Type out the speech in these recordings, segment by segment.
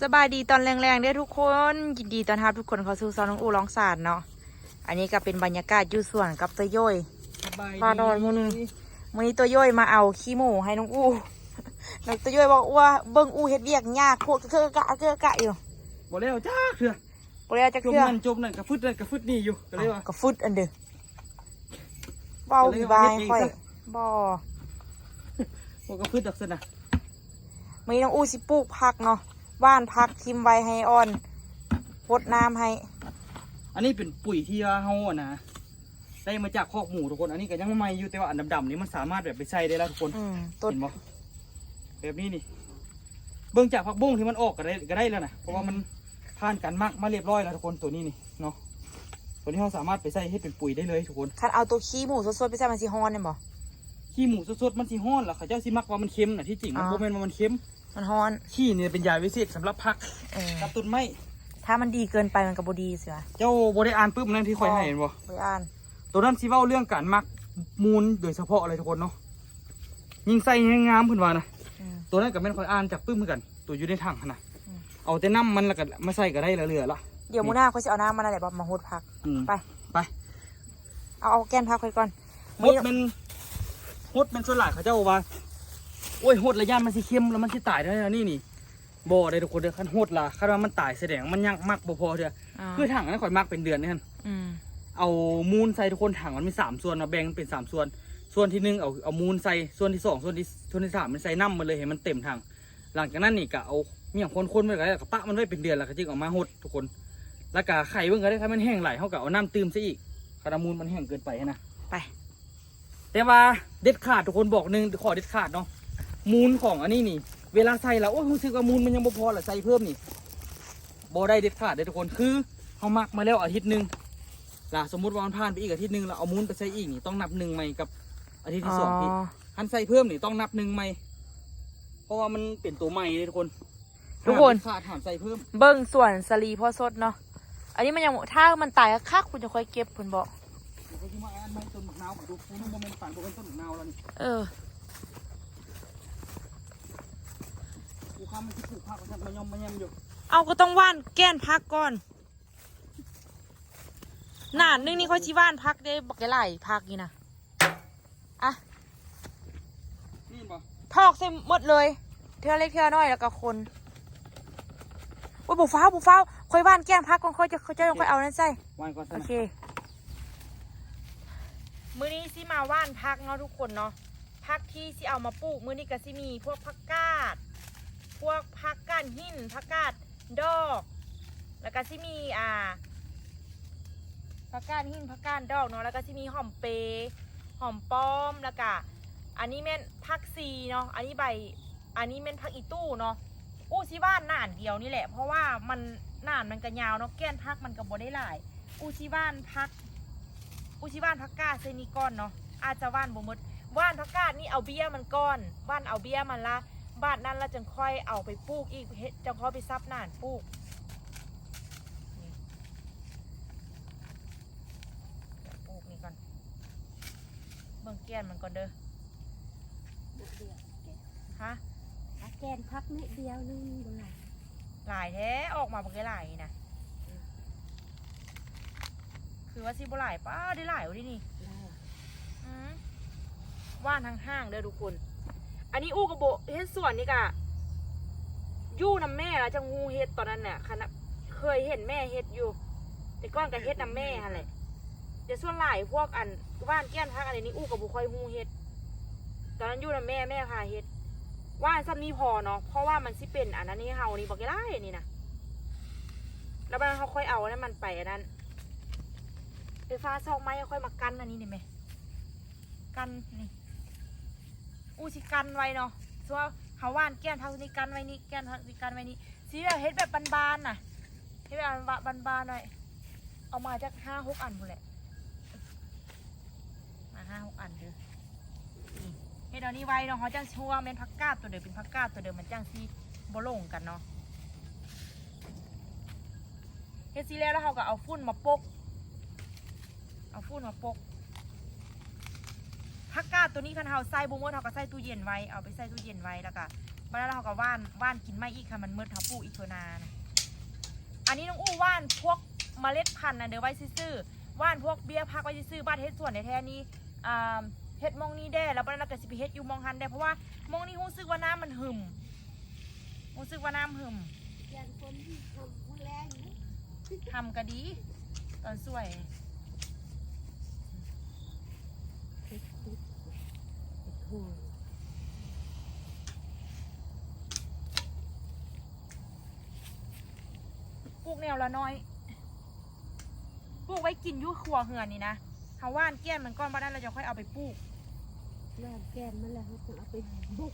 สบายดีตอนแรงๆเด้อทุกคนยินดีต้อนรับทุกคนเข้าสู่ซอนน้องอูร้องสารเนาะอันนี้ก็เป็นบรรยากาศอยู่สวนกับตัวย่อยปลาดอนมื้อนี้วันนี้ตัวย่อยมาเอาขี้หมูให้น้องอูแล้วตัวย่อยบอกว่าเบิ้งอูเฮ็ดเวียกยากโคตรเกะกะเกะกะอยู่บ่แล้วจ้าเถื่อก็เลยเอาจะจเคมรื่องนั่นจมนั่นกระฟึดนั่นกระฟึดนี่อยู่ก็เลยว่าก็ฟุดอันเด้อเบาก็เลยพี่ว่าบายเฮ็ดเองค่อยซะบ่บ่กระฟึดดักสนะมีน้องอูสิปลูกผักเนาะ บ้านผักทิมไว้ให้อ่อนพดน้ำให้ อันนี้เป็นปุ๋ยที่ว่าเฮาอะนะได้มาจากคอกหมูทุกคน อันนี้ก็ยังใหม่อยู่แต่ว่าอันดำๆนี่มันสามารถแบบไปใส่ได้แล้วทุกคนอืมต้นเห็นบ่แบบนี้นี่เบิ่งจากผักบุ้งที่มันออกก็ได้ก็ได้แล้วนะเพราะว่ามันผ่านการหมักมาเรียบร้อยแล้วทุกคนตัวนี้นี่เนาะตัวนี้เราสามารถไปใส่ให้เป็นปุ๋ยได้เลยทุกคน คันเอาตัวขี้หมูสดๆไปใส่มันสิฮ้อนเนี่ยบ่ ขี้หมูสดๆมันสิฮ้อนล่ะเขาเจ้าสิมักว่ามันเค็มน่ะที่จริงมันอ๋อ บ่แม่นว่ามันเค็ม มันฮ้อน ขี้นี่เป็นยาวิเศษสำหรับผักเออ กับต้นไม้ถ้ามันดีเกินไปมันก็บ่ดีเสียเจ้าบได้อ่านปุ๊บนั่นที่คอยให้เห็นบ่ไปอ่าน ตัวนั้นสิเว้าเรื่องการมักมูลโดยเฉพาะเลยทุกคนเนาะยิงใส่ให้งามเพิ่นว่านะอืม ตัวนั้นก็แม่นคอยอ่านจากปึ๊บเหมือนกัน ตัวอยู่ในถังหั่นนะอืม เอาแต่น้ำมันแล้วก็มาใส่ก็ได้แล้วเหลือละ เดี๋ยวมื้อหน้าเขาสิเอาน้ำมันอะไรบ่มาหดผัก อืม ไป ไปเอาเอาแกนผักไปก่อนหดเป็นหดเป็นส่วนหลายเขาเจ้าว่า โอ้ยหดระยะมันสิเค็มแล้วมันสิตายได้แล้วนี่นี่บ่ได้ทุกคนเด้อคันหดล่ะคันว่ามันตายแสดงมันยังมักบ่พอเด้ออ่าคือถังนั้นข่อยมักเป็นเดือนนี่หั่นอืมเอามูลใส่ทุกคนถังมันมีสามส่วนเราแบ่งเป็นสามส่วน ส่วนที่หนึ่งเอาเอามูลใส่ส่วนที่สองส่วนที่ส่วนที่สามมันใส่น้ำมาเลยให้มันเต็มถังหลังจากนั้นนี่ก็เอาเมี่ยงคนๆไปก็ได้แล้วก็ปะมันไว้เป็นเดือนแล้วก็จึงเอามาหดทุกคน แล้วก็ไข่เบิ่งก็ได้ถ้ามันแห้งไหลเขาก็เอาน้ำเติมซะอีกคารามูลมันแห้งเกินไปนะไป แต่ว่าเด็ดขาดทุกคนบอกหนึ่งขอเด็ดขาดเนาะ มูลของอันนี้นี่ เวลาใส่แล้วโอ้ยรู้สึกว่ามูลมันยังบ่พอหรอใส่เพิ่มนี่บ่ได้เด็ดขาดเลยทุกคนคือเขามักมาแล้วอาทิตย์หนึ่งล่ะสมมุติว่ามันผ่านไปอีกอาทิตย์หนึ่งเราเอามูลไปใส่อีกนี่ต้องนับหนึ่งใหม่กับอาทิตย์ที่สองพี่คันใส่เพิ่มนี่ต้องนับหนึ่งใหม่เพราะว่ามันเป็นตัวใหม่เลยทุกคนทุกคนขาดถามใส่เพิ่ม เบิ้งส่วนสลีพ่อสดเนาะอันนี้มันยังถ้ามันตายคักๆคุณจะค่อยเก็บคุณบอกเดี๋ยวที่มาอ่านไม่ต้นมะนาวขอดูคุณโมเมนต์ฝันโมเมนต์ต้นมะนาวแล้วนี่เออกูข้ามมันที่ปลูกผักมันมายอมมายำอยู่เอาก็ต้องว่านแก้นพักก่อน หนานนึงนี่เขาชีว่านพักได้บอกไก่ไหลพักนี่นะอะนี่บ่พอกเส้นหมดเลย เทือเล็กเทือน้อยแล้วก็คนโอ้ยบุฟ้าวบุฟ้าวค่อยว่านแก้นพักก่อนค่อยจะค่อยจะค่อยเอานั่นใส่วานก่อนซะโอนะเค มื้อนี้สิมาว่านพักเนาะทุกคนเนาะพักที่สิเอามาปลูก มื้อนี้ก็สิมีพวกผักกาด พวกผักก้านหินผักกาดดอก แล้วก็สิมีอ่าผักกาดหินผักกาดดอกเนาะแล้วก็สิมีหอมเปย์หอมป้อมแล้วก็อันนี้แม่นผักซีเนาะอันนี้ใบอันนี้แม่นผักอีตู้เนาะอู้ชิบ้านหนานเดียวนี่แหละ เพราะว่ามันหนานมันก็ยาวเนาะแก้นพักมันก็บ่ได้หลายอู้ชิบ้านพักอู้ชิบ้านพักกาดเซนิก้อนเนาะอาจจะว่านบ่หมดว่านพักกาดนี่เอาเบี้ยมันก้อนว่านเอาเบี้ยมันละ บ้านนั้นและจึงค่อยเอาไปปลูกอีกเฮ็ดจังค่อยไปซับหนานปลูกปลูกนี่ก่อนเบิ่งแก้นมันก่อนเด้อบุกเดียวแกฮะแกนพักนิดเดียวนึงดูหน่อยหลายแท้ออกมาบ่ได้หลายนะคือว่าสิบ่หลายป้าได้หลายวะดินี่ได้อืมว่านทางห้างเด้อทุกคน อันนี้อู้กระโบเฮ็ดส่วนนี่กะยู่นำแม่แล้วจะงูเฮ็ดตอนนั้นเนี่ยคณะเคยเห็นแม่เฮ็ดอยู่ แต่ก้อนกับเฮ็ดนำแม่ฮะแหละเดี๋ยวส่วนหลายพวกอันว่านแก้นพักอะไรนี้อู้กระโบค่อยงูเฮ็ด ตอนนั้นยู่นำแม่แม่พาเฮ็ดว่านซ้ำนี้พอเนาะเพราะว่ามันสิเป็นอันนั้นนี่เฮานี่บอกได้นี่นะแล้วมันเขาค่อยเอาอันนั้นมันไปอันนั้นไฟฟ้าซอกไม้ค่อยมากันอันนี้นี่ไหมกันนี่ อูสิกันไว้เนาะส่วเขาว่านแก้นเท่านี้กันไว้นี่แก้นเท่านี้กันไว้นี่สีแบบเฮ็ดแบบบานๆน่ะเฮ็ดแบบบานๆหน่อยเอามาจากห้าหกอันพูนแหละมาห้าหกอันเด้อเฮ็ดเอานี้ไว้เนาะเขาจังชัวเป็นพักกาดตัวเดิมเป็นพักกาดตัวเดิมมันจังซีบ่ลงกันเนาะเฮ็ดซีแล้วแล้วเขาก็เอาฟุ้นมาปก เอาฟุ้นมาปก ผักกาดตัวนี้คันเฮาใส่บุ้มดเฮาก็ใส่ตู้เย็นไว้เอาไปใส่ตู้เย็นไว้แล้วก็มาแล้วเราก็ว่านว่านกินไม่อีกค่ะมันมืดเขาปลูกอีกเทอนานะอันนี้น้องอู้ว่านพวกเมล็ดพันธุ์นะเดี๋ยวไว้ซื่อๆว่านพวกเบี้ยพักไว้ซื่อๆบ้านเฮ็ดส่วนในแท้ๆนี้อ่าเฮ็ดมองนี้ได้แล้วบ้านเราก็สิไปเฮ็ดอยู่มองหันได้เพราะว่ามองนี้รู้สึกว่าน้ำมันหึมรู้สึกว่าน้ำหึมแกนคนที่ทำผู้แรงนะทำก็ดีตอนสวย ติดติดโอ้โห ปลูกแนวละน้อย ปลูกไว้กินอยุ่ครัวเหือนนี่นะเขาว่านเกี้ยนมันก้อนบ้านนั้นเราจะค่อยเอาไปปลูกแรงแกนมันแล้วเขาต้องเอาไปบุก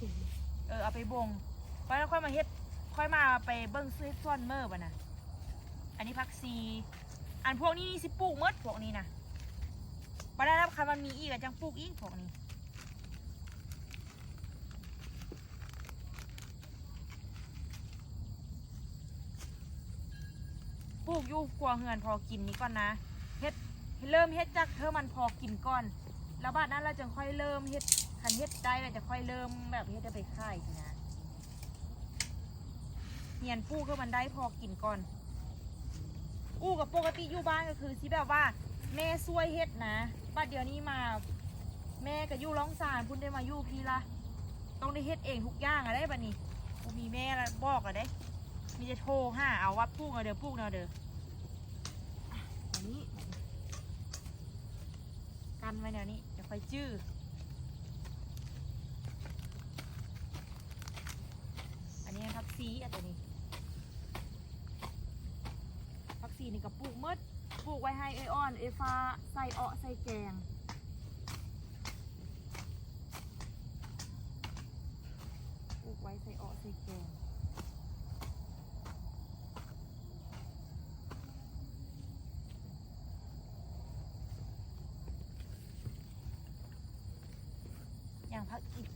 เออเอาไปบงบ้านนั้นค่อยมาเฮ็ด ค่อยมาไปเบิ้งซื้อส่วนเมื่อบ่ะนะอันนี้พักซี อันพวกนี้นี่สิปลูกหมดพวกนี้นะบ้านนั้นคันมันมีอีกอะจังปลูกอีกพวกนี้ กอยู่ครัวเฮือนพอกินนี้ก่อนนะเฮ็ดเริ่มเฮ็ดจากเธอมันพอกินก่อน แล้วบัดนั้นเราจะค่อยเริ่มเฮ็ดคันเฮ็ดได้เราจะค่อยเริ่มแบบเฮ็ดเอาไปขายทีนะเหียนปูกคือมันได้พอกินก่อน อู้กับปกติอยู่บ้านก็คือสิแบบว่า แม่ช่วยเฮ็ดนะบัดเดี๋ยวนี้มา แม่ก็อยู่ร้องสารพุ่นได้มายู่พี่ละต้องได้เฮ็ดเองทุกอย่างอะได้บัดนี้บ่มีแม่ละบอกอะได้ มีจะโทรห้าเอาว่าปูกเอาเด้อปูกเอาเด้อะอันนี้ กั นไว้แนวนี้เดี๋ยวค่อยจื้ออันนี้พักซีอันตัวนี้พักซีนี่ก็ปลูกหมดปลูกไว้ให้เอออน เอฟ้าใส่เออใส่แกง ปลูกไว้ใส่เออใส่แกง อย่างพักอีก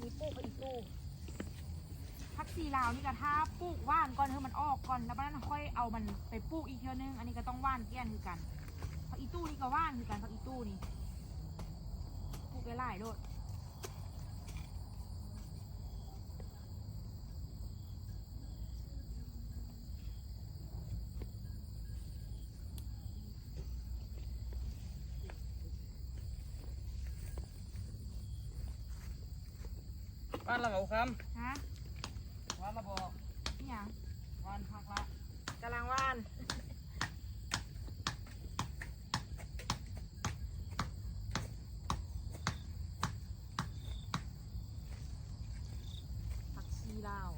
มีปลูกไปอีกตู้พักสีลาวนี่ก็ถ้าปลูกว่านก่อนเธอมันออกก่อนแล้วนั้นค่อยเอามันไปปลูกอีกเท่านึง อันนี้ก็ต้องว่านแก้นคือกันพักอีตู้นี่ก็ว่านคือกันพักอีตู้นี่ปลูกไปหลายโดด บ้านเราเอาคฮะำบ้านเราบอกนี่ยังบ้านพักละ กำลังว่านผักชีลาว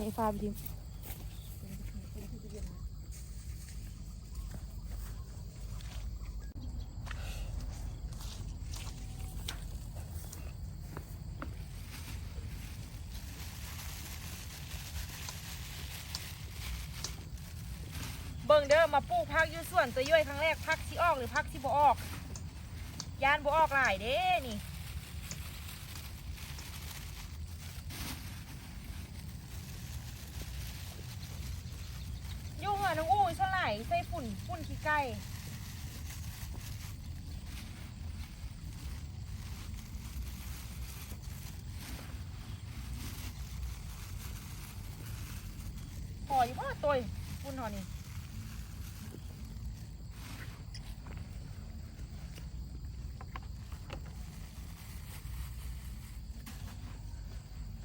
อ่าได้ฟ้าไปดิมเบิ่งเด้อมาปลูกพักอยู่ส่วนตัวย่อยครั้งแรกพักที่ออกหรือพักที่บ่ออก ยานบ่ออกหลายเด้นี่ ยุ่งอะน้องอู้ฉลายใส่ฝุ่นฝุ่นขี้ไก่พออยู่พ่อตัวฝุ่นหอนี่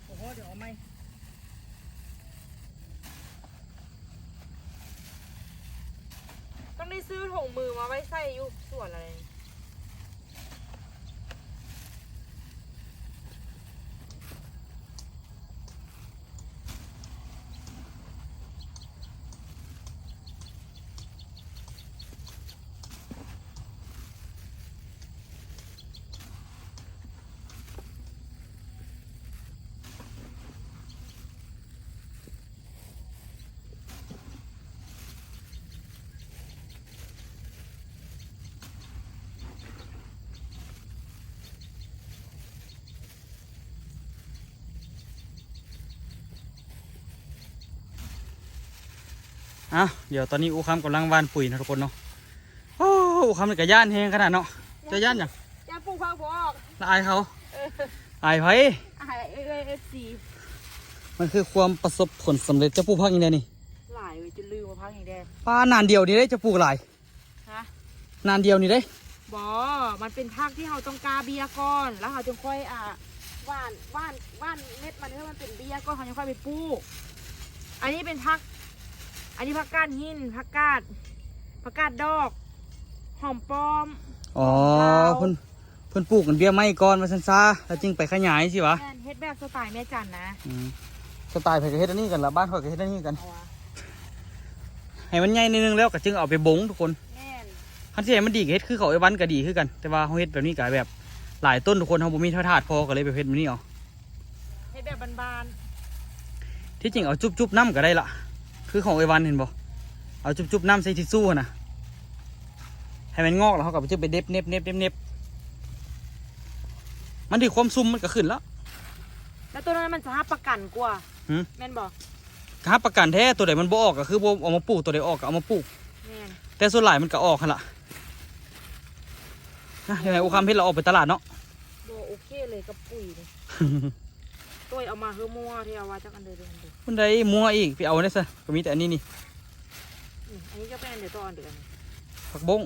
โอ้โหเดี๋ยวเอา ไหมต้องได้ซื้อถุงมือมาไว้ใส่อยู่ส่วนอะไร อะเดี๋ยวตอนนี้อูคำกำลังหวานปุ๋ยนะทุกคนเนาะโอ้อูคำนี่ก็ย่านแหงขนาดเนาะเจะย่านหยังอย่าปลูกพักบอกละอายเขาเอออายไผไอเอเอฟซีมันคือความประสบผลสำเร็จจะปลูกพักยังไงนี่หลายเลยจะลืมมาพักอย่างแดงป้านานเดียวนี่ได้จะปลูกหลายฮะนานเดียวนี่ได้บอมันเป็นพักที่เราต้องกาเบียร์ก่อน แล้วเราจึงค่อยอะว่านว่านว่านเม็ดมันให้มันเป็นเบียร์ก่อนเขาจะค่อยไปปลูกอันนี้เป็นพัก อันนี้พักก้านหินพักกาดพักกาดดอก หอมป้อมอ๋อลาวเพิ่นเพิ่นปลูกกันเบี้ยไม้ก่อนมาซันซาแล้วจึงไปขยายสิวะแม่นเฮ็ดแบบสไตล์แม่จันนะอืมสไตล์ไผก็เฮ็ดอันนี้กันละบ้านข่อยก็เฮ็ดอันนี้กัน เอาวะให้มันใหญ่นิดนึงแล้วก็จึงเอาไปบงทุกคนแม่นคันที่ให้มันดีก็เฮ็ดคือเขาไอ้วันก็ดีคือกัน แต่ว่าเฮาเฮ็ดแบบนี้ก็แบบหลายต้นทุกคนเฮาบ่มีเท่าถาดพอก็เลยไปเฮ็ดแบบนี้เอาเฮ็ดแบบบานที่จริงเอาจุบๆน้ำก็ได้ละ คือของไอ้วันเห็นบ่เอาจุบๆน้ำใส่ทิชชู่หั่นน่ะให้มันงอกแล้วเฮาก็ไปจึงไปเด็บเน็บเน็บเน็บเน็บมันดีความซุ่มมันก็ขึ้นแล้วๆแล้วตัวนั้นมันจะหาประกันกว่าหืม แม่นบอกถ้าประกันแท้ตัวใดมันบ่ออกก็คือบ่เอามาปลูกตัวใดออกก็เอามาปลูก แม่นแต่ส่วนหลายมันก็ออกหั่นล่ะนะยังไงอุคำเพชรเราออกไปตลาดเนาะโบโอเคเลยกับปุ๋ยนี่ตัวเอามาเฮือมัวที่เอาว่าจักอันเดียวเดือนเดียว มันได้มัวอีกไปเอาเนี่ยซะก็มีแต่อันนี้นี่อืมอันนี้จะเป็นอันเดียวตัวอันเดือนผักบง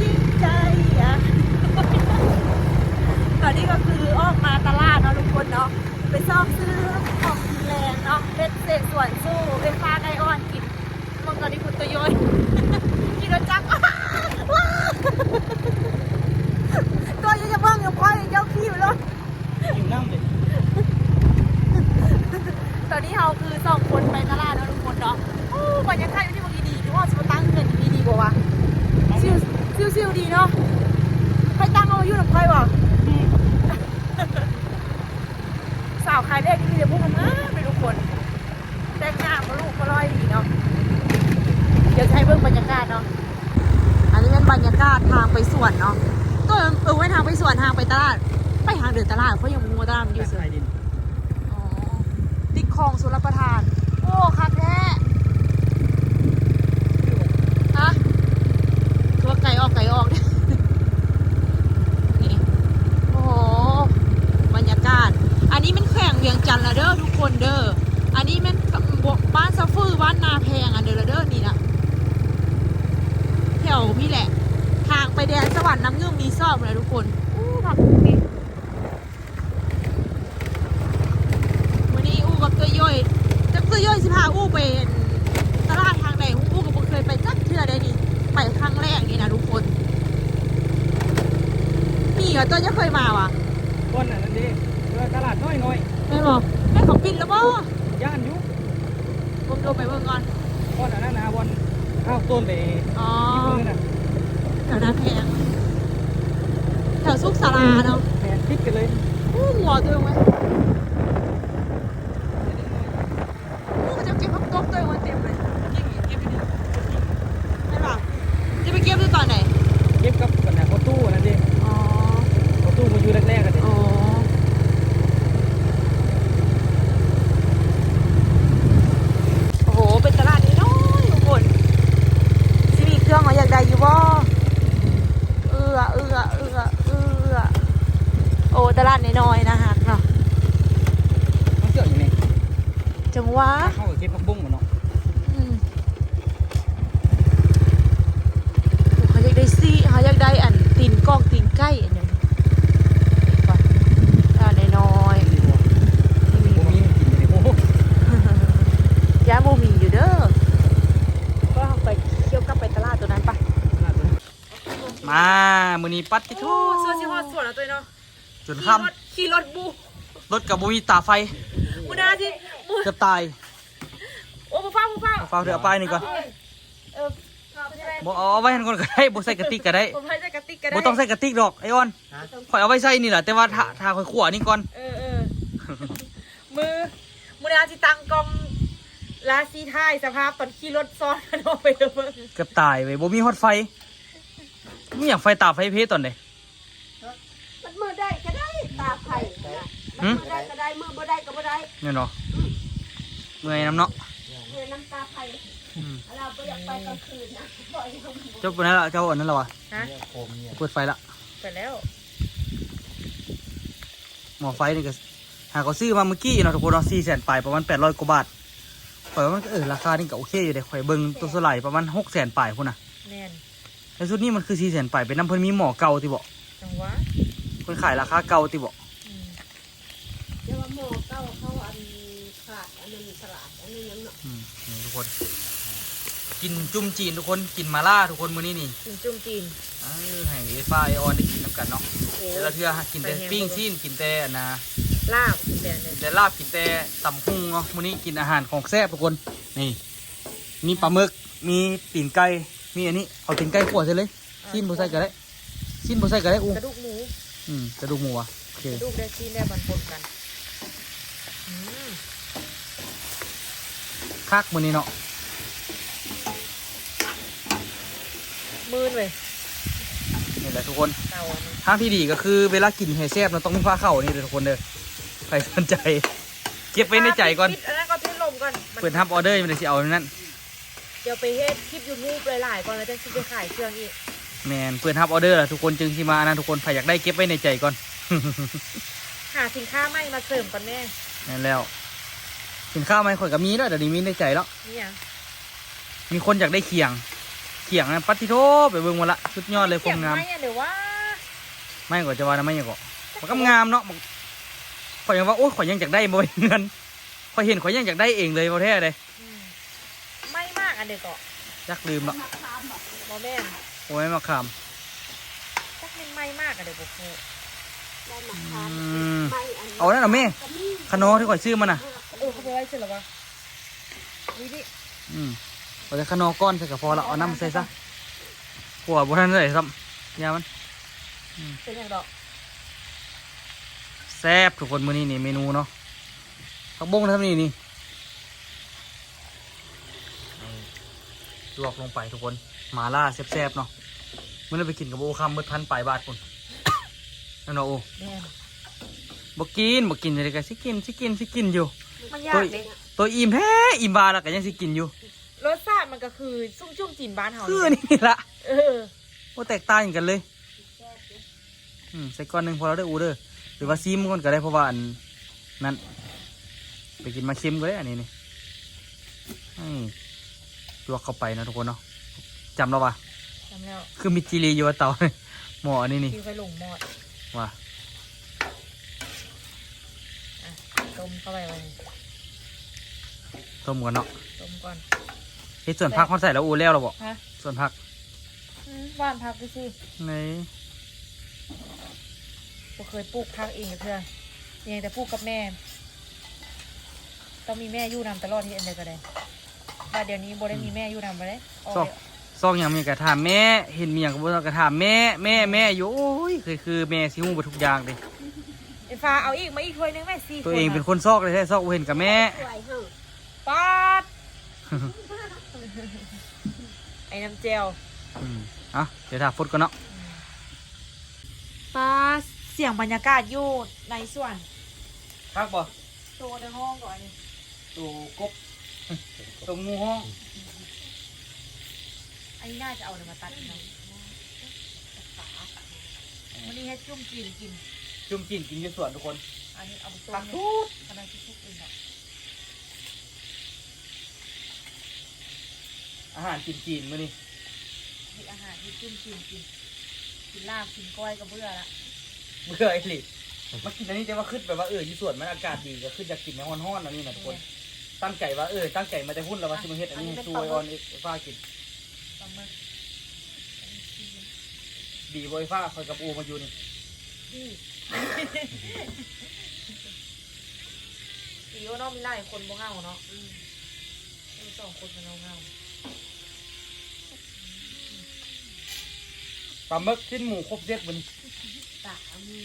จริงใจอะตอนนี้ก็คือออกมาตลาดเนาะทุกคนเนาะไปซ่อมซื้อของกินแรงเนาะเป็นเศษส่วนสู้เป็นฟ้าไก่อ่อนกินมึงตอนนี้คุณตัวย่อยกินแล้วจักว้าวตัวยังจะเบิ่ งยังพ่อยยังเจ้าขี้อยู่เลยอยู่น้ำเลยตอนนี้เราคือสองคนไปตลาดแล้วทุกคนเนาะโอ้บรรยากาศอยู่ที่เมื่อกี้ดีที่ว่าจะตั้งเงินดีดีกว่าวะซิวซิวซิวดีเนาะไปตั้งเอาอยู่หนังไฟบ่สาวขายได้ดีเดี๋ยวพวกมันมาไปทุกคนแต่งหน้ามาลูกมาลอยดีเนาะเดี๋ยวจะใช้เบิ่งบรรยากาศเนาะอันนี้เป็นบรรยากาศทางไปสวนเนาะ ตัวเออไว้ทางไปสวนทางไปตลาด ไปทางเดินตลาดเพราะยังมัวตลาดมันอยู่เสือไทยดินอ๋อติดคลองสุรประทาน โอ้คักแท้ฮะตัวไก่ออกไก่ออกเนี่ยนี่โอ้โหบรรยากาศ อันนี้มันแข่งเวียงจันทร์ละเด้อทุกคนเด้ออันนี้มันบ้านซาฟือบ้านนาแพงอันเด้อละเด้อนี่นะแถวพี่แหละทาง ไปแดนสวรรค์น้ำเงื่อมมีซอบเลยทุกคนอู้ผักบุ้งนี่วันนี้อู้กับตัวย่อยจักตัวย่อยสิพาอู้ไปตลาดทางไหนอู้ก็บ่เคยไปจักเทื่อได้นี่ไปครั้งแรกนี่นะทุกคนนี่เหรอตัวจะเคยมาว่ะก้อนอันนั้นดิเออตลาดน้อยน้อยแม่บอกแม่เขาปิดแล้วบ่ๆย่านอยุผมดูไปเบิ่งก่อนก้อนอันนั้นนะวันข้าวต้นไปอ๋อที่มือน่ะ แถวนาแพงแถวสุกสาราเนาะแทนพิษกันเลยอู้หัวตัวเองไหมอู้จะเก็บผักตบตัวเองไว้เต็มเลยเก็บอีกเก็บอีกดิไม่ป่ะจะไปเก็บดูตอนไหน เก็บกับปัญหาเขาตู้อันนั้นดิ อ๋อ เขาตู้มาอยู่แรกๆกันดิ อ๋อ โอ้โห เป็นตลาดน้อยๆทุกคนสิมีเครื่องมาอยากได้อยู่บ่เอือเอือเอือเอือโอ้ตลาดน้อยๆนะฮะเนาะ มันเกี่ยวอย่างไง จังหวะ เข้ากับเก็บผักบุ้งมาเนาะ อืมเขาอยากได้ซีเขาอยากได้อันตีนกล้องตีนไก่อันหนึงนี่ก่อนตลาดน้อยๆนี่มี ผมมีกินอยู่ในโอ้โห ย้ายโมมีอยู่เด้อ ก็ไปเที่ยวกลับไปตลาดตัวนั้นปะ มามือนี้ปัดที่โอ้ทุสวนสิฮอดสวนแล้วตัวเนาะจนขี่ค่รถขี่รถบูำรถกับบุมีตาไฟมูนาที่มูเกือบตายโอ้ผู้ฟ้าผู้ฟ้าเอาฟ้าเถอะเอาไปนี่ก่อนเออเอาไปได้บ่เอาไว้ให้คนก็ได้บ่ใส่กระติกก็ได้ผมให้ใส่กระติกก็ได้บ่ต้องใส่กระติกดอกไอออนข่อยเอาไว้ใส่นี่แหละแต่ว่าถ้าถ้าข่อยขั่วนี่ก่อนเออเออมือมูนาที่ตั้งกล้องลาซีท้ายสภาพตอนขี่รถซ้อนกันออกไปเด้อเบิ่งเกือบตายเว้ยบ่มีฮอดไฟ มีอยากไฟตาไฟเพตอนใดมันมือได้ก็ได้ตาไผ่ก็ได้หึมือได้ก็ได้มือบ่ได้ก็บ่ได้เนี่ยเนาะเมื่อยน้ำเนาะเพื่อน้ำตาไผ่อืมเราบ่อยากไปกลางคืนนะปล่อยให้เขาอยู่เจ้าปุ่นนั่นละเจ้าอันนั้นละวะฮะเปิดไฟละไปแล้วหมอไฟนี่ก็หาเขาซื้อมาเมื่อกี้เนาะทุกคนเนาะสี่แสนปลายประมาณแปดร้อยกว่าบาทข่อยว่ามันก็เออราคานี่ก็โอเคอยู่เด้ข่อยเบิ่งตัวสไลด์ประมาณหกแสนปลายพุ่นน่ะแน่น แต่สุดนี้มันคือสี่แสนปลายเป็นน้ำเพิ่นมีหมอเก่าที่บอกจังหวะเพิ่นขายราคาเก่าที่บอกอืมเดี๋ยวว่าหมอเก้าเขาอันขาดอันนึงสลัดอันนึงยังเนาะอืมนี่ทุกคน กินจุ่มจีนทุกคนกินมาล่าทุกคนมื้อนี้นี่กินจุ่มจีนเออให้เอฟ้าไอออนได้กินน้ำกันเนาะโอ้แต่ละเทื่อกินแต่ปิ้งซีนกินแต่อันนะ ลาบกินแต่เนี่ยกินแต่ลาบกินแต่ตำพุงเนาะมื้อนี้กินอาหารของแซ่บทุกคน นี่ มีปลาหมึก มีตีนไก่ มีอันนี้เอาตีนไก่ขวดใส่เลยซีนบ่ใส่ก็ได้ซีนบ่ใส่ก็ได้อู้กระดูกหมูอืมกระดูกหมูอะโอเคกระดูกได้ซีนได้มันปนกันอืมคักมื้อนี้เนาะมืนเว้ยนี่แหละทุกคนเตาอันนี้ทางที่ดีก็คือเวลากินให้แซ่บเราต้องมีฟ้าเข้านี่เลยทุกคนเด้อใครสนใจ เก็บไว้ในใจก่อนปิดอันนั้นก็พิดลมก่อนมันเปิดทับออเดอร์มันเลยสิเอาอันนั้นเดี๋ยวไปเฮ็ดคลิปยูทูบหลายๆก่อนแล้วจะซื้อไปขายเครื่องอีกแมนเปิดทับออเดอร์ล่ะทุกคนจึงสิมานะทุกคนใครอยากได้เก็บไว้ในใจก่อน หาสินค้าใหม่มาเสริมก่อนแม่นั่นแล้ว สินค้าไม่ข่อยก็มีแล้วเดี๋ยวนี้มีในใจแล้วนี่ยังมีคนอยากได้เขียง เขียงนะปัตติโทไปเบิ่งมาละสุดยอดเลยคเก็บวามงามไม้อะเดี๋ยวว่าไม่ก่อนจะว่านะไม่ยังก่อนมันก็งามเนาะมันข่อยยังว่าโอ้ยข่อยยังอยากได้บ่เงินข่อยเห็นข่อยยังอยากได้เองเลยบ่แท้เลย อืมไม่มากอันเดียวก็จักลืมละมาทามแบบบอแม่นโอ้ยมาขามจักเป็นไม่มากอันเดียวบอกโได้มาทาอืมมไม่อันเอานั่นเหรอแม่ก็มีขนอที่ข่อยซื้อมันน่ะเออเขาไปไว้เสร็จแล้ววะนี่ดิอืมเอาแต่ขนอก้อนใส่กับพอละเอาน้ำใส่ซะหัวบ่ทันเลยซ้ำยามันเป็นอย่างดอกแซ่บทุกคนมื้อนี้นี่เมนูเนาะผักบงทำนี่นี่ ลวกลงไปทุกคนหมาล่าแซ่บๆเนาะมื่อนี้ไปกินกับโอคำเมื่อพันปลายบาทคนนั่นเนาะโอแม่นบ่กินบ่กินอะไรกันสิกินสิกินสิกินอยู่ มันยากเลยตัวอิ่มแท้อิ่มบาแล้วก็ยังสิกินอยู่ รสชาติมันก็คือซุ่มจุ่มจีนบ้านเฮาคือนี่นี่ละเออโอ้แตกต่างกันเลยอืมใส่ก้อนหนึ่งพอเราได้อูเด้อหรือว่าซีมก่อนก็ได้เพราะว่าอันนั้นไปกินมาเค็มก็ได้อันนี้นี่นี่ ลวกเข้าไปนะทุกคนเนาะจำแล้วว่าจำแล้วคือมิจิรีอยู่ว่าเตา หมออันนี้นี่ที่ค่อยลงหมอดว่าอะต้มเข้าไปไว้ต้มก่อนเนาะต้มก่อนเฮ้ยส่วนผักเขาใส่แล้วอูแล้วเราบอกฮะ ส่วนผักอืมหว่านพักไปสิในบ่เคยปลูกพักเองกับเพื่อนยังแต่ปลูกกับแม่ ต้องมีแม่อยู่นำตลอดที่อันเดียวก็ได้ ว่าเดี๋ยวนี้บ่ได้มีแม่อยู่นำไปเลยออกซอกไปซอกอย่างมีกระถามแม่ เห็นมีอย่างกับกระถามแม่แม่แม่อยู่โอ้ยคือคือแม่ซิฮู้ไปทุกอย่างเลยไอ้ฟ้าเอาอีกมาอีกถ้วยหนึงแม่สี่ตัวเองเป็นคนซอกเลยแท้ซอกบ่เห็นกับแม่สวยเหอะปาดไอ้น้ำเจลอืมอะเดี๋ยวถ้าฟดก่อนเนาะปาดเสียงบรรยากาศอยู่ในส่วนพักบ่โตในห้องก่อนนี่ตัวกบ ตัวงูห้องอันนี้น่าจะเอาเดี๋ยวมาตัดเนาะวันนี้ให้จุ่มจีนกิน จุ่มกินกินอยู่สวนทุกคน อันนี้เอาไปต้ผัมกเนี่ยทุดกำลังจะทุกเองเนาะอาหารกินจีนมื้อนี้มีอาหารที่จุ่มจีนกิน กินลาบกินก้อยก็เบื่อละเบื่อไอ้หลิมากินอันนี้แต่ว่าขึ้นแบบว่าเอออยู่สวนมันอากาศดีก็ขึ้นอยากกินในฮ้อนๆอันนี้นะทุกคน ตั้งใจว่าเออตั้งใจมาแต่หุ้นแล้วว่าสิมาเฮ็ดอันนี้ให้ช่วยออนไอ้ฟ้ากินปลาหมึกดีบ่ไอ้ฟ้าคอยกับอูมาอยู่นี่นี่สีว่าเนาะมีหลายคนบ่เงาเนาะอืมมีสองคนเป็นเงาเงาปลาหมึกชิ้นหมูครบเด็ดมื้อนี้ตามี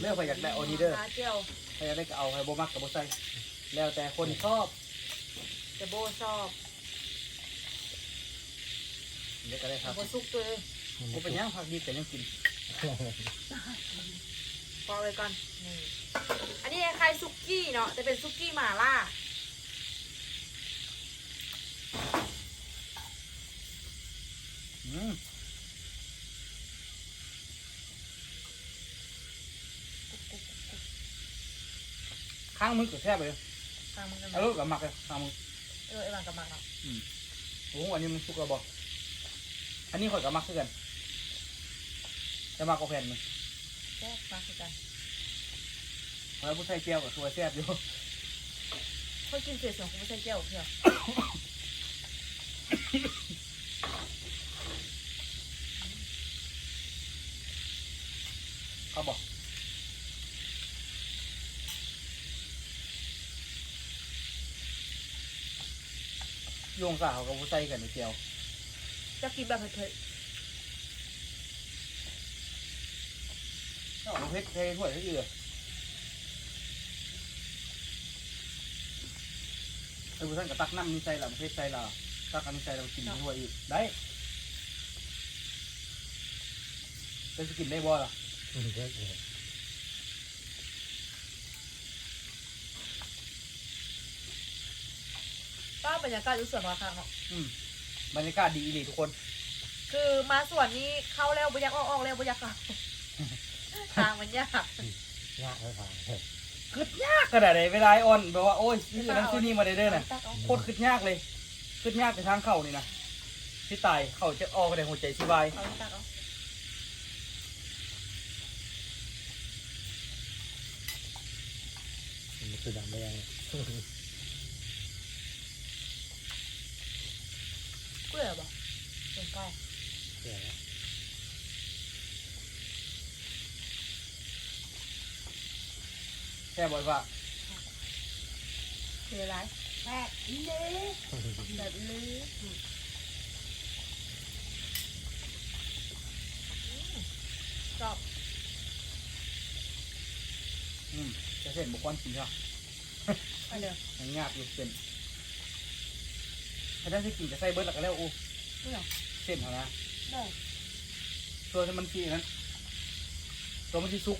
เลือกไปอยากได้เอานี้เด้อปลาเจียวใครอยากได้ก็เอาใครบ่มักก็บ่ใส่แล้วแต่คนชอบ จะโบชอบเดี๋ยวก็ได้ครับโบซุกตัวเองกูเป็นหยังผักดีแต่ยังกินปอกไว้ก่อนนี่อันนี้คล้ายๆซุกี้เนาะแต่เป็นซุกี้หม่าล่าอืมข้างมึงก็แซ่บเลยฟังมึงกันเอาลูกกับหมักเลยข้างมึง เออไอ้บางกับมักเนาะโอ้โหอันนี้มันสุกแล้วบอกอันนี้ข่อยกับมักคือกันจะมักกับแผ่นมึงแซ่บมากคือกันแล้วผู้ใส่แก้วกับตัวแซ่บอยู่ค่อยกินเศษส่วนของผู้ใช่แก้วเพื่อขาบอก โยงสาวกับผู้ใส่กันในแก้วจะกินแบบเผ็ดเอาเพชรเทถ้วยให้ดีเลยไอ้ผู้ท่านก็ตักน้ำนี่ใส่ละเพชรใส่ละตักอันนี้ใส่ละกินถ้วยอีกได้จะกินได้บ่ล่ะ ๆป้าบ รรยากาศอยู่สวนมาค่ะเนาะอืมบรรยากาศดีอีหลีทุกคน คือมาสวนนี้เข้าแล้วบ่อยากออกออกแล้วบ่อยากเข้าทางมันยากยากเลยค่ะคืดยากขนาดไหนเวลาไอ้ออนแบบว่าโอ้ยนี่นั่นที่นี่มาได้เด้อน่ะตักเอาโคตรคืดยากเลยคืดยากไปทางเข่านี่นะที่ตายเข่าจะออกในหัวใจสิวายเอาตักเอามันคือดำแดง เกลือบ่ลงไปเสียแล้วแค่บอกว่าเกลือไรแปดเละแบบนี้ชอบอืมจะเส้นบุกควันกินค่ะไปเด้อยังยากอยู่เป็น ถ้าได้ที่กินจะใส่เบิร์ดหลักก็แล้วอู้เพื่อเส้นเขานะได้ตัวที่มันสีนั้นตัวมันที่ซุก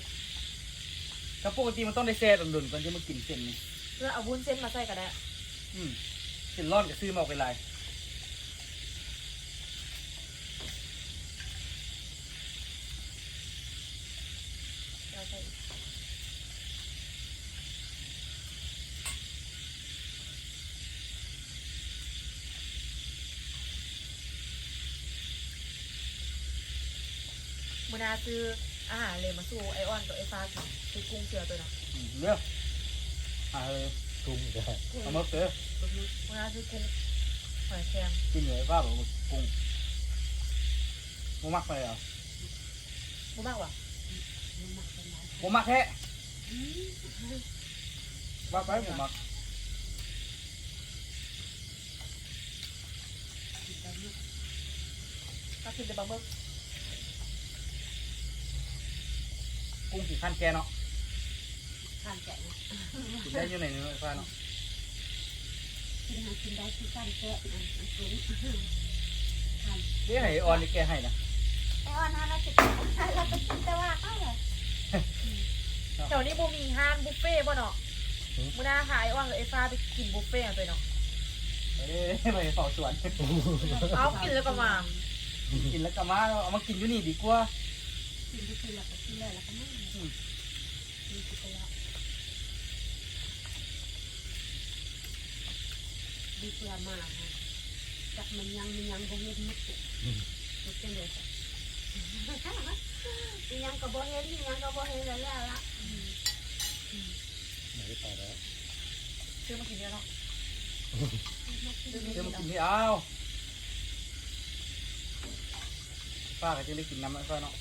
ถ้าปกติมันต้องได้แซ่ดุนๆก่อนที่มันกินเส้นนี่เพื่อเอาวุ้นเส้นมาใส่ก็ได้อืมเส้นร่อนก็ซื้อมาเอาไปลาย เราใส่อีก มื่อ นาซื้ออาหารเลยมาสู้ไอออนกับไอฟ้ากินคือกุ้งเสือตัวน่ะอืมเลือกอ่าเออกุ้งก็เอามาเตอมื่อนาซื้อกุ้งหอยแครงกินเหนื่อยป้าบอกว่ากุ้งโมมักไปเหรอบ่มากว่ะมันมักเป็นไรโมมักแท้ว่าไปโมมักก็กินแต่บะหมึก กุ้งสีขั้นแกเนาะทานแกะนะกินได้อยู่ในเนื้อฟ้าเนาะกินหากินได้ที่การแกะนะมันสูงทานเดี๋ยวให้ออนนี่แกให้นะไอ้วันนั้นเราจะเราไปกินแต่ว่าก็เลยแถวนี้บ่มีห้านบุฟเฟ่ต์บ่เนาะมื่อนาหาไอออนกับไอฟ้าไปกินบุฟเฟ่ต์กันไปเนาะเอ้ยไปเฝ้าสวนเอากินแล้วก็มา กินแล้วก็มาเอามากินอยู่นี่ดีกว่า กินที่คือเราไปกินเลยแล้วก็ไม่มีกินไปแล้วดีเพื่อมาจากมันยังมันยังบ่เห็นมุกมุกจังเลยมันยังก็บ่เห็นมันยังก็บ่เห็นแล้วแล้วละไหนไปแล้วซื้อมากินเยอะเนาะเดี๋ยวมากินนี่เอาป้าก็จะได้กินน้ำมันก็เนาะ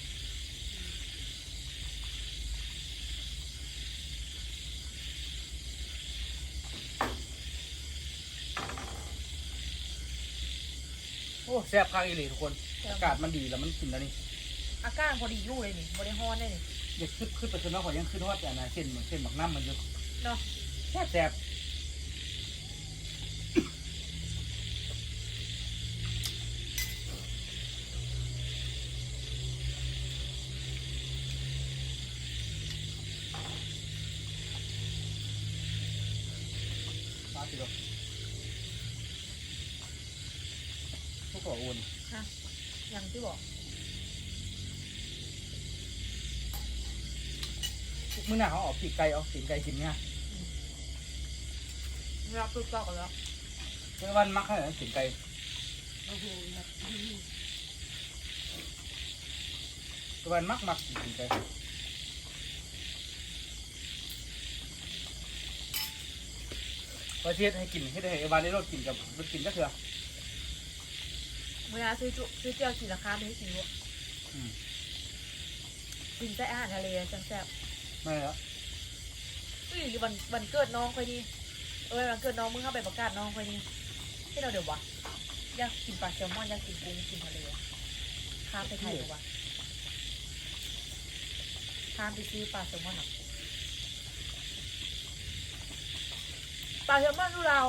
โอ้แซ่บคักอีหลยทุกคน อากาศมันดีแล้วมันกลิ่นแล้วนี่อากาศพอดีอยู่เลยนี่บริฮอนได้เลยอยวขึ้นขึ้นไปจนแน้อกขอยังขึ้นฮอดแต่นะเส้นเหมือนเส้นหมักน้ำมันอยู่เนาะแซ่บแซ่บปลาสิลูก อโอนอย่างที่บอกมื้อหน้าเขาออกปีกไก่ออกตีนไก่กินเนี่ยเราคือเก่าแล้วเมื่อวันมักให้ตีนไก่โอ้โหแบบเมื่อวันมักมักกินตีนไก่ประเทศให้กินให้ได้ให้วันได้รสกินกับรสกินก็คือ เวลาซื้อจุซื้อเจียวกินราคาไม่ให้กินด้วยอืม กินแต่อาหารทะเลจังแซ่บไม่แล้วอุ้ยวันวันเกิดน้องคอยนี่เออวันเกิดน้องมึงเข้าไปประกาศน้องคอยนี่ให้เราเดี๋ยววะอยากกินปลาแซลมอนอยากกินกุ้งกินทะเลข้ามไปไทยดีกว่าข้ามไปซื้อปลาแซลมอนหรอปลาแซลมอนดูเรา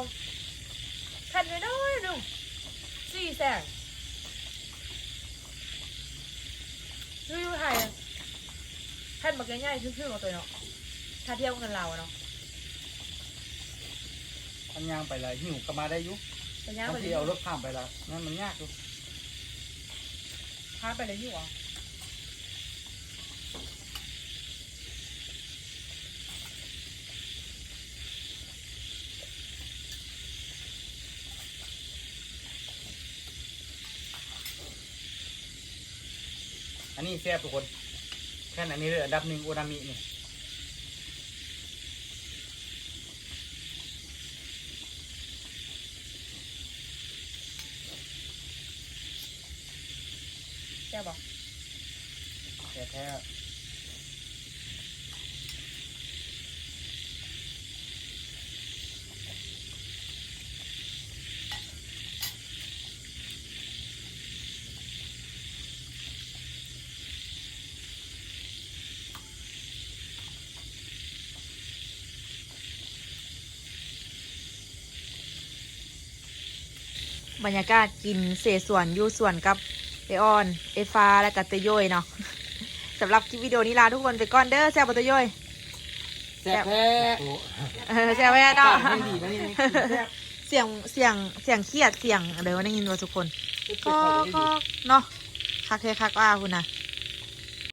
แผ่นน้อยๆหนึ่งสี่แสน ซื้ออยู่ไทยอะแผ่นบักใหญ่ๆชื่อๆของตัวเนาะถ้าเทียบกันเราอะเนาะอันยางไปเลยหิวก็มาได้อยุเป็นย่างบาไปงเลทียเอารถข้ามไปละนั่นมันยากอยู่พาไปเลยอยู่เหรอ อันนี้แซ่บทุกคนแค่อันนี้เลยอันดับหนึ่งโอนามินี่แซ่บบอกแท้แท้ บรรยากาศกินเสสวนอยู่สวนกับเอออนเอฟ้าและกับเตยโยยเนาะสำหรับคลิปวิดีโอนี้ลาทุกคนไปก่อนเด้อแซ่บบ่เตยโยยแซ่บแท้โอ้เออแซ่บไว้เนาะไม่ดีนะนี่นี่แซ่บเสียงเสียงเสียงเครียดเสียงเดี๋ยวได้ยินว่าทุกคนแซ่บก็เข้าไปได้ก็ดีเนาะคักเทคักว่าคุณนะ